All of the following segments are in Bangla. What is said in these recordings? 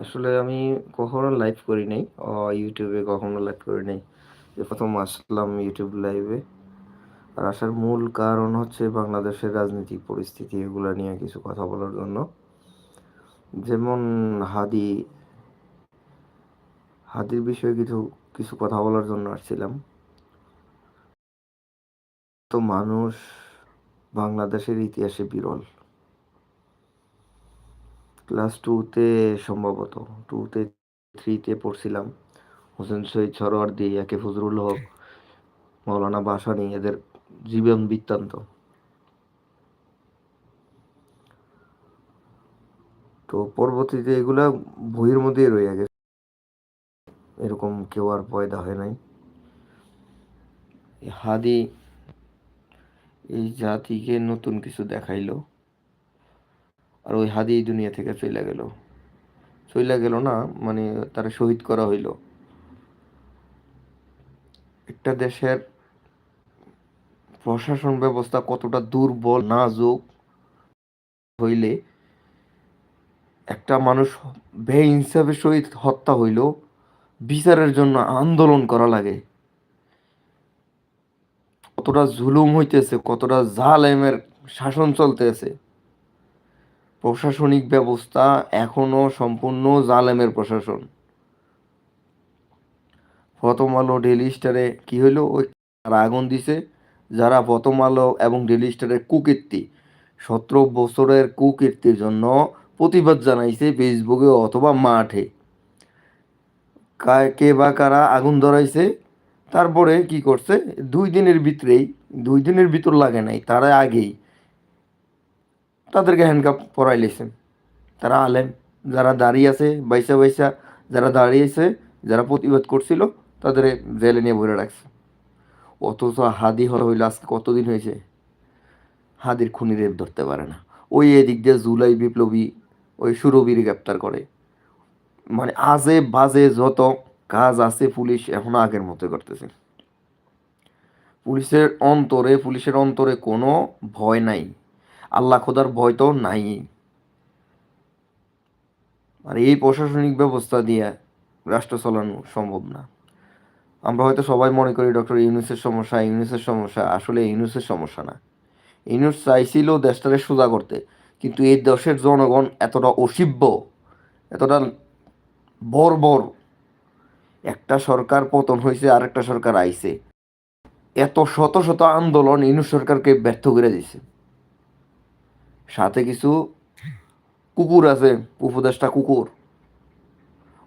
আসলে আমি কখনো লাইভ করি নাই। ইউটিউবে কখনো লাইভ করি নাই। ১ম আসলাম ইউটিউব লাইভে। আর আসার মূল কারণ হচ্ছে বাংলাদেশের রাজনৈতিক পরিস্থিতি এগুলো নিয়ে কিছু কথা বলার জন্য। যেমন হাদি হাদির বিষয়ে কিছু, কিছু কথা বলার জন্য আসছিলাম। তো মানুষ বাংলাদেশের ইতিহাসে বিরল। ক্লাস টুতে সম্ভবত টুতে থ্রিতে পড়ছিলাম। হোসেন শহীদ সরোয়ার্দী, একে ফজরুল হক, মাওলানা বাসানি এদের জীবন বৃত্তান্ত। তো পরবর্তীতে এগুলা বইয়ের মধ্যেই রয়ে গেছে। এরকম কেউ আর পয়দা হয় নাই। হাদি এই জাতিকে নতুন কিছু দেখাইলো। আর ওই হাদি এই দুনিয়া থেকে চইলা গেল। চইলা গেল না মানে তারে শহীদ করা হইল। একটা দেশের প্রশাসন ব্যবস্থা কতটা দুর্বল, নাজুক হইলে একটা মানুষ বেইনসাফের সহিত হত্যা হইল, বিচারের জন্য আন্দোলন করা লাগে কতটা জুলুম হইতেছে, কতটা জালেমের শাসন চলতেছে প্রশাসনিক ব্যবস্থা এখনও সম্পূর্ণ জালেমের প্রশাসন। প্রথম আলো ডেলি স্টারে কি হইল? ওই আগুন দিছে। যারা প্রথম আলো এবং ডেলি স্টারের কুকীর্তি, সতেরো বছরের কুকীর্তির জন্য প্রতিবাদ জানাইছে ফেসবুকে অথবা মাঠে। কে বা কারা আগুন ধরাইছে? তারপরে কি করছে? দুই দিনের ভিতরেই, দুই দিনের ভিতর লাগে নাই, তারা আগেই। তাদেরকে হ্যান্ডকাপ পরাই লেছেন। তারা আলেম, যারা দাঁড়িয়ে আছে, বাইসা বাইসা, যারা দাঁড়িয়েছে যারা প্রতিবাদ করছিল, তাদের জেলে নিয়ে ভরে রাখছে। অথচ হাদি হর হইল আজকে কতদিন হয়েছে? হাদির খুনি রেপ ধরতে পারে না। ওই এদিক দিয়ে জুলাই বিপ্লবী, ওই সুরবীর গ্রেপ্তার করে। মানে আজে বাজে যত কাজ আছে পুলিশ এখন আগের মতো করতেছে। পুলিশের অন্তরে পুলিশের অন্তরে কোনো ভয় নাই। আল্লাহ খোদার ভয় তো নাই। আর এই প্রশাসনিক ব্যবস্থা দিয়ে রাষ্ট্র চালানো সম্ভব না। আমরা হয়তো সবাই মনে করি ডক্টর ইউনুসের সমস্যা ইউনুসের সমস্যা। আসলে ইউনুসের সমস্যা না। ইউনুস চাইছিল দেশটাকে সোজা করতে, কিন্তু এই দেশের জনগণ এতটা অসিব্য, এতটা বর্বর। একটা সরকার পতন হয়েছে আর একটা সরকার আইছে। এত শত শত আন্দোলন ইউনুস সরকারকে ব্যর্থ করে দিছে সাথে কিছু কুকুর আছে উপদেশটা কুকুর।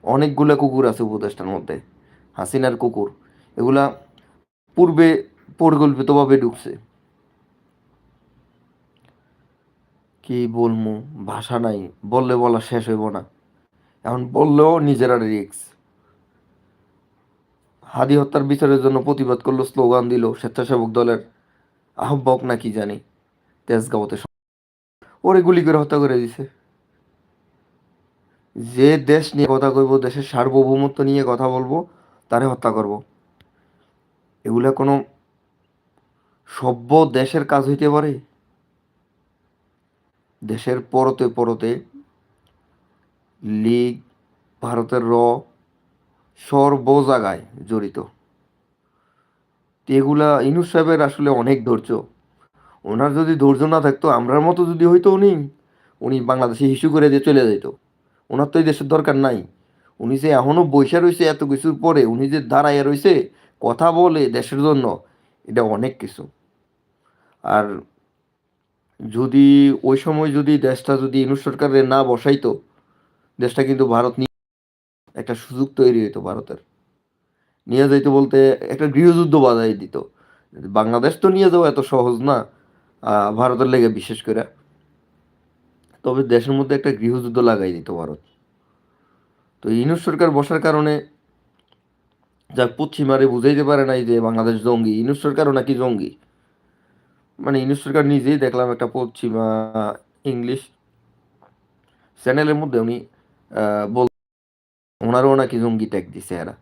অনেকগুলো কুকুর আছে উপদেশটার মধ্যে, হাসিনার কুকুর। এগুলা পূর্বে পরিকল্পিতভাবে ঢুকছে। কি বলমু, ভাষা নাই, বললে বলা শেষ হইব না। এখন বললেও নিজেরা রিক্স হাদি হত্যার বিচারের জন্য প্রতিবাদ করল, স্লোগান দিল স্বেচ্ছাসেবক দলের আহ্বক না কি জানি, তেজগাঁওতে ওরে গুলি করে হত্যা করে দিছে। যে দেশ নিয়ে কথা কইব, দেশের সার্বভৌমত্ব নিয়ে কথা বলব, তারে হত্যা করব। এগুলা কোনো সভ্য দেশের কাজ হইতে পারে? দেশের পরতে পরতে লীগ, ভারতের র, সর্ব জায়গায় জড়িত। এগুলা ইনুস সাহেবের আসলে অনেক ধৈর্য। ওনার যদি ধৈর্য না থাকতো, আমরার মতো যদি হইতো উনি উনি বাংলাদেশে হিসু করে দিয়ে চলে যেত ওনার তো এই দেশের দরকার নাই। উনি যে এখনও বৈশা রয়েছে এত কিছুর পরে, উনি যে দাঁড়াইয়া রয়েছে কথা বলে দেশের জন্য, এটা অনেক কিছু। আর যদি ওই সময় যদি দেশটা যদি ইনু সরকারের না বসাইতো, দেশটা কিন্তু ভারত নিয়ে একটা সুযোগ তৈরি হইতো ভারতের। নিয়ে যাইতো বলতে একটা গৃহযুদ্ধ বাজাই দিত। বাংলাদেশ তো নিয়ে যাওয়া এত সহজ না। ভারতের লেগে বিশেষ করে। তবে দেশের মধ্যে একটা গৃহযুদ্ধ লাগাই দিত ভারত। তো ইনুস সরকার বসার কারণে যা পশ্চিমারে বুঝাইতে পারে নাই যে বাংলাদেশ জঙ্গি ইনুস সরকারও নাকি জঙ্গি। মানে ইনুস সরকার নিজেই দেখলাম একটা পশ্চিমা ইংলিশ চ্যানেলের মধ্যে উনি বল ওনারও নাকি জঙ্গি ট্যাগ দিছে এরা।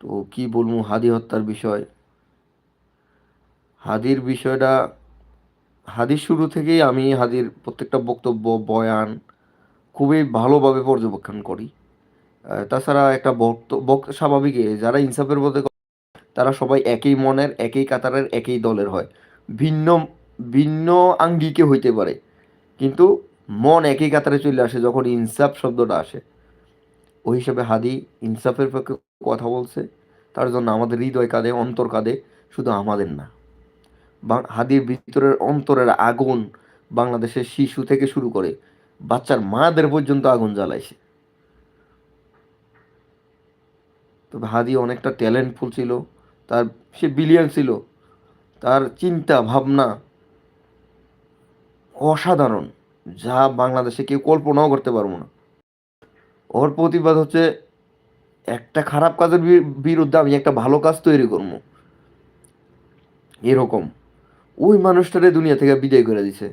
তো কি বলব, হাদি হত্যার বিষয়। হাদির বিষয়টা, হাদির শুরু থেকেই আমি হাদির প্রত্যেকটা বক্তব্য, বয়ান খুবই ভালোভাবে পর্যবেক্ষণ করি। তাছাড়া একটা বক্ত স্বাভাবিক যারা ইনসাফের মধ্যে তারা সবাই একই মনের, একই কাতারের, একই দলের হয়। ভিন্ন ভিন্ন আঙ্গিকে হইতে পারে। কিন্তু মন একই কাতারে চলে আসে যখন ইনসাফ শব্দটা আসে। ওই হিসাবে হাদি ইনসাফের পক্ষে কথা বলছে, তার জন্য আমাদের হৃদয় কাঁদে, অন্তর কাঁদে, শুধু আমাদের না। হাদির ভিতরের অন্তরের আগুন বাংলাদেশের শিশু থেকে শুরু করে বাচ্চার মাদের পর্যন্ত আগুন জ্বালাইছে। তবে হাদি অনেকটা ট্যালেন্টফুল ছিল, তার সে বিলিয়ন ছিল। তার চিন্তা ভাবনা অসাধারণ, যা বাংলাদেশে কেউ কল্পনাও করতে পারব না। ওর প্রতিবাদ হচ্ছে, একটা খারাপ কাজের বিরুদ্ধে আমি একটা ভালো কাজ তৈরি করব। এরকম। ওই মানুষটারে দুনিয়া থেকে বিদায় করে দিছে।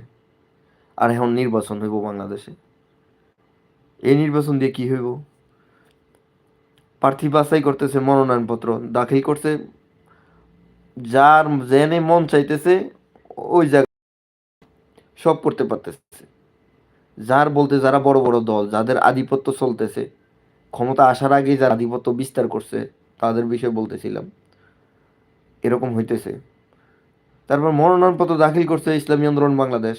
আর এখন নির্বাচন হইব বাংলাদেশে। এই নির্বাচন দিয়ে কি হইব? প্রার্থী বাছাই করতেছে মনোনয়নপত্র, দাখিল করছে। যার জেনে মন চাইতেছে, ওই জায়গা সব করতে পারতেছে। যার বলতে যারা বড় বড় দল, যাদের আধিপত্য চলতেছে, ক্ষমতা আসার আগেই যারা আধিপত্য বিস্তার করছে, তাদের বিষয়ে বলতেছিলাম। এরকম হইতেছে। তারপর মনোনয়নপত্র দাখিল করছে ইসলামী আন্দোলন বাংলাদেশ।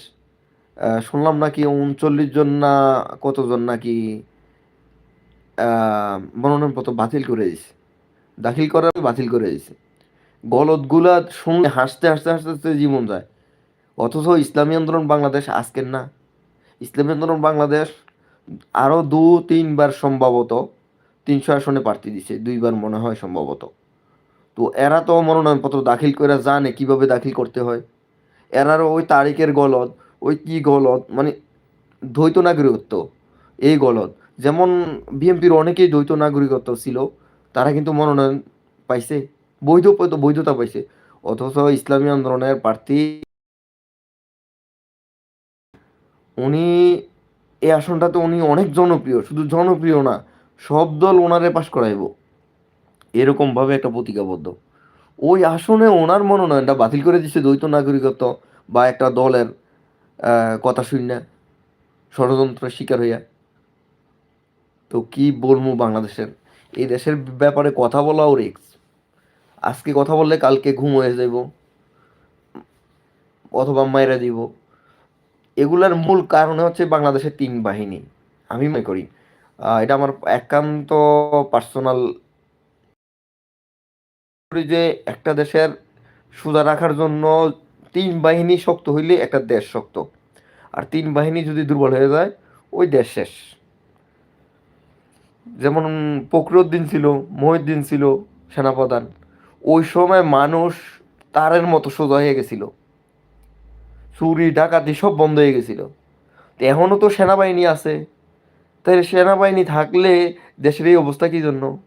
শুনলাম নাকি উনচল্লিশ জন না কতজন নাকি মনোনয়নপত্র বাতিল করে দিয়েছে। দাখিল করার বাতিল করে দিছে গলতগুলা শুনে হাসতে হাসতে হাসতে হাসতে জীবন যায়। অথচ ইসলামী আন্দোলন বাংলাদেশ আজকের না। ইসলামী আন্দোলন বাংলাদেশ আরও দু তিনবার সম্ভবত তিনশো আসনে প্রার্থী দিছে, দুইবার মনে হয় সম্ভবত। তো এরা তো মনোনয়নপত্র দাখিল করে জানে কীভাবে দাখিল করতে হয়। এরারও ওই তারিখের গলত ওই কি গলত মানে দ্বৈত নাগরিকত্ব, এই গলত যেমন বিএনপির অনেকেই দ্বৈত নাগরিকত্ব ছিল, তারা কিন্তু মনোনয়ন পাইছে, বৈধ বৈধতা পাইছে। অথচ ইসলামী আন্দোলনের প্রার্থী উনি, এই আসনটাতে উনি অনেক জনপ্রিয়, শুধু জনপ্রিয় না, সব দল ওনারে পাশ করাইব। এরকমভাবে একটা প্রতিজ্ঞাবদ্ধ। ওই আসনে ওনার মনোনয়নটা বাতিল করে দিচ্ছে দ্বৈত নাগরিকত্ব বা একটা দলের কথা শুন না, ষড়যন্ত্রের শিকার হইয়া। তো কি বলব বাংলাদেশের? এই দেশের ব্যাপারে কথা বলাও রিক্স আজকে কথা বললে কালকে ঘুম হয়ে যাইব, অথবা মায়েরা দিব এগুলার মূল কারণ হচ্ছে বাংলাদেশের তিন বাহিনী আমি মনে করি এটা আমার একান্ত পার্সোনাল যে একটা দেশের সোজা রাখার জন্য তিন বাহিনী শক্ত হইলে একটা দেশ শক্ত। আর তিন বাহিনী যদি দুর্বল হয়ে যায়, ওই দেশ শেষ। যেমন ফখরুদ্দিন ছিল, মহিউদ্দিন ছিল, সেনাপ্রধান। ওই সময় মানুষ তারের মতো সোজা হয়ে গেছিল। চুরি, ডাকাতি সব বন্ধ হয়ে গেছিল। তো এখনও তো সেনাবাহিনী আছে। তাই সেনাবাহিনী থাকলে দেশের এই অবস্থা কি জন্য?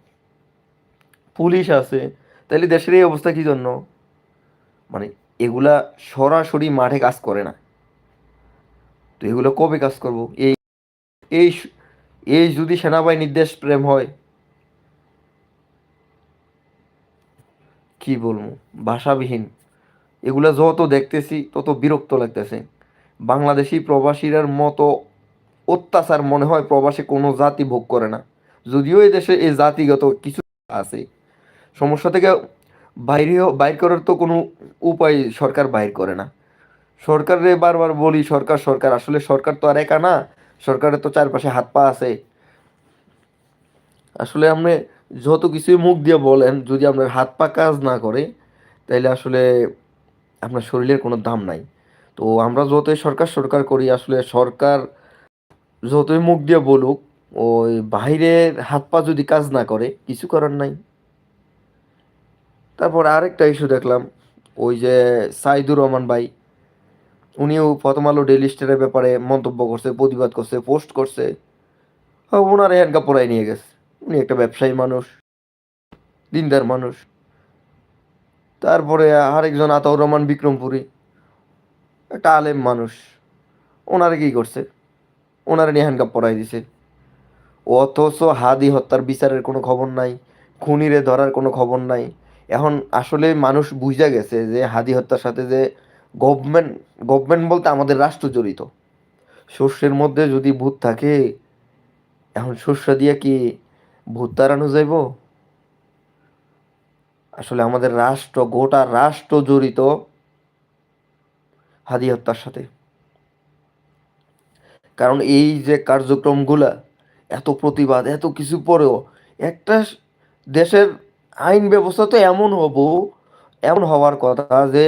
পুলিশ আছে তাহলে দেশের এই অবস্থা কি জন্য? মানে এগুলা সরাসরি মাঠে কাজ করে না। তো এগুলো কবে কাজ করব? এই এই এই যদি সেনাবাহিনীর দেশ প্রেম হয়, কি বলব? ভাষাবিহীন। এগুলা যত দেখতেছি, তত বিরক্ত লাগতেছে। বাংলাদেশি প্রবাসীরার মতো অত্যাচার মনে হয় প্রবাসে কোনো জাতি ভোগ করে না। যদিও এই দেশে এই জাতিগত কিছু আছে। সমস্যা থেকে বাইরে বাইর করার তো কোনো উপায় সরকার বাইর করে না। সরকারে বারবার বলি, সরকার সরকার, আসলে সরকার তো আর একা না, সরকারের তো চারপাশে হাত পা আছে। আসলে আপনি যত কিছুই মুখ দিয়ে বলেন, যদি আপনার হাত পা কাজ না করে, তাইলে আসলে আপনার শরীরের কোনো দাম নাই। তো আমরা যতই সরকার সরকার করি, আসলে সরকার যতই মুখ দিয়ে বলুক, ওই বাইরের হাত পা যদি কাজ না করে, কিছু করার নাই। তারপর আরেকটা ইস্যু দেখলাম, ওই যে সাইদুর রহমান ভাই, উনিও প্রথম আলো ডেলি স্টারের ব্যাপারে মন্তব্য করছে, প্রতিবাদ করছে পোস্ট করছে ওনার হ্যান্ডকাপ পরাই নিয়ে গেছে। উনি একটা ব্যবসায়ী মানুষ, দিনদার মানুষ। তারপরে আরেকজন আতাউর রহমান বিক্রমপুরী, একটা আলেম মানুষ। ওনারে কি করছে? ওনারে নিয়ে হ্যান্ডকাপ পরাই দিছে। অথচ হাদি হত্যার বিচারের কোনো খবর নাই, খুনিরে ধরার কোনো খবর নাই এখন আসলে মানুষ বুঝা গেছে যে হাদি হত্যার সাথে যে গভর্নমেন্ট গভর্নমেন্ট বলতে আমাদের রাষ্ট্র জড়িত। শস্যের মধ্যে যদি ভূত থাকে, এখন শস্য দিয়ে কি ভূত তাড়ানো যাইব? আসলে আমাদের রাষ্ট্র, গোটা রাষ্ট্র জড়িত হাদি হত্যার সাথে। কারণ এই যে কার্যক্রমগুলা, এত প্রতিবাদ, এত কিছু পরেও একটা দেশের আইন ব্যবস্থা তো এমন হব, এমন হওয়ার কথা যে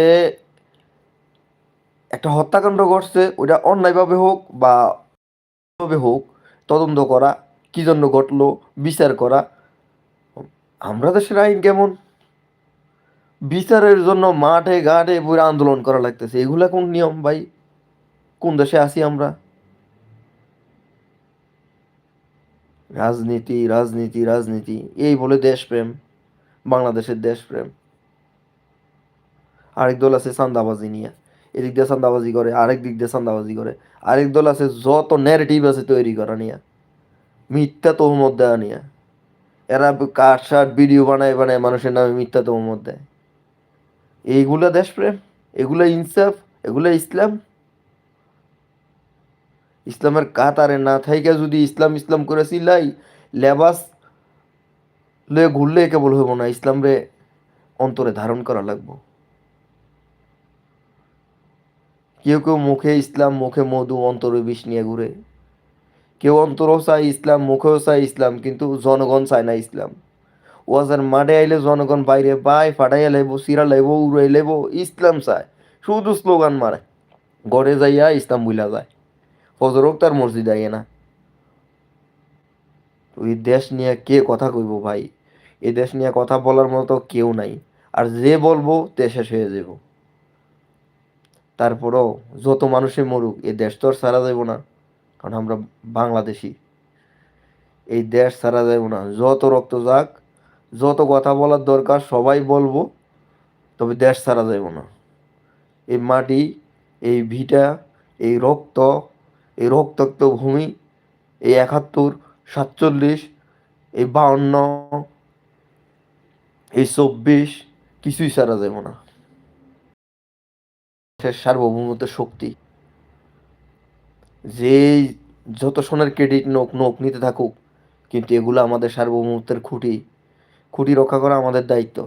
একটা হত্যাকাণ্ড ঘটছে, ওইটা অন্যায়ভাবে হোক বা হোক, তদন্ত করা, কি জন্য ঘটলো, বিচার করা, আমরা দেশের আইন কেমন? বিচারের জন্য মাঠে ঘাটে পুরো আন্দোলন করা লাগতেছে, এগুলা কোন নিয়ম ভাই? কোন দেশে আছি আমরা? রাজনীতি রাজনীতি রাজনীতি, এই বলে দেশপ্রেম। বাংলাদেশের দেশপ্রেম। আরেক দল আছে চান্দাবাজি নিয়ে। এদিক দিয়ে চান্দাবাজি করে, আরেক দিক দিয়ে চান্দাবাজি করে। আরেক দল আছে যত ন্যারেটিভ আছে তৈরি করা নিয়ে। মিথ্যা তহমত দেওয়া নিয়ে। এরা কাঠ শার্ট ভিডিও বানায় বানায়, মানুষের নামে মিথ্যা তহমত দেয়। এইগুলা দেশপ্রেম, এগুলা ইনসাফ, এগুলা ইসলাম। ইসলামের কাতারে না থাইকা যদি ইসলাম ইসলাম করে সিলাই লেবাস লয়ে ঘুরলে কেবল হইব না ইসলাম রে অন্তরে ধারণ করা লাগবো। কেউ কেউ মুখে ইসলাম, মুখে মধু, অন্তরে বিষ নিয়ে ঘুরে। কেউ অন্তরও চায় ইসলাম, মুখেও চায় ইসলাম, কিন্তু জনগণ চায় না ইসলাম। ওয়াজার মাঠে আইলে জনগণ বাইরে বাই, ফাটাইয়া লাইব সিরা লাইব, উড়াই লাইব, ইসলাম চায়। শুধু স্লোগান মারে, গড়ে যাইয়া ইসলাম বুইলা যায়। ফজরক তার মসজিদ আইয়ে না। ওই দেশ নিয়ে কে কথা কইব ভাই? এই দেশ নিয়ে কথা বলার মতো কেউ নাই। আর যে বলব, তে শেষ হয়ে যাব তারপরও যত মানুষে মরুক এই দেশ তো আর সারা যাব না, কারণ আমরা বাংলাদেশি। এই দেশ সারা যাব না। যত রক্ত যাক, যত কথা বলার দরকার, সবাই বলব, তবে দেশ সারা যাব না। এই মাটি, এই ভিটা, এই রক্ত, এই রক্তাক্ত ভূমি, এই একাত্তর, সাতচল্লিশ, এই বাউন্ন এই চব্বিশ কিছুই সারা যাব না। সার্বভৌমত্বের শক্তি। যে যত সোনার ক্রেডিট নোক নোক নিতে থাকুক, কিন্তু এগুলো আমাদের সার্বভৌমত্বের খুঁটি। খুঁটি রক্ষা করা আমাদের দায়িত্ব।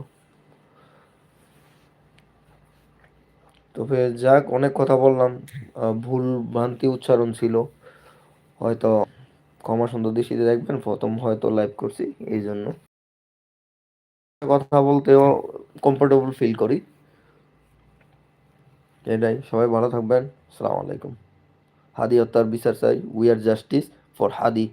তবে যাক, অনেক কথা বললাম। ভুল ভ্রান্তি উচ্চারণ ছিল। হয়তো ক্ষমা সুন্দর দৃষ্টিতে দেখবেন, প্রথম হয়তো লাইভ করছি, এই জন্য। কথা বলতেও কমফোর্টেবল ফিল করি। এটাই, সবাই ভালো থাকবেন। আসসালামু আলাইকুম হাদি হত্যার বিচার চাই। We are justice for Hadi